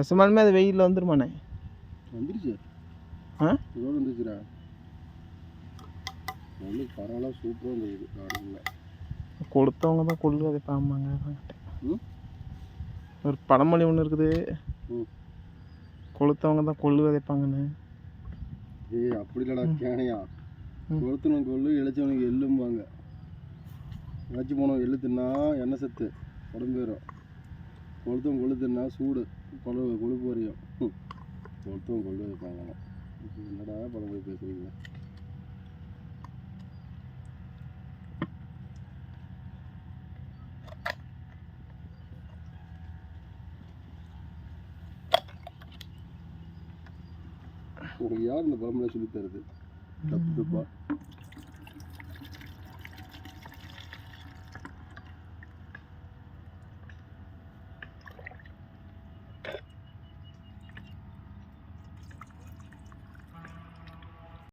நெசமாலுமே அது வெயிலில் வந்துருமாண்ணே வந்துருச்சு. ஆ? இதோடு வந்துச்சுடா பரவாயில்ல சூப்பராக இருந்தது கொடுத்தவங்க தான் கொள்ளு விதைப்பாமாங்க ம்? ஒரு பழமொழி ஒன்று இருக்குது. கொளுத்தவங்க தான் கொள்ளு விதைப்பாங்கன்னு. ஏய் அப்படி இல்லடா கேனையா. ம். கொளுத்தவனுக்கு கொள்ளு இழைச்சவனுக்கு எள்ளும்பாங்க. இழைச்சி போனவன் எள்ளு தின்னா எண்ணெய் சத்து உடம்பு கொள்ளு தின்னா சூடு. கொழு கொழுப்பு வரையும். ம். கொளுத்தவன் கொள்ளு வைப்பாங்க என்னடா பழமொழி பேசுறீங்க? உனக்கு யார் இந்த பழமொழி சொல்லித் தருது? தப்பு தப்பா?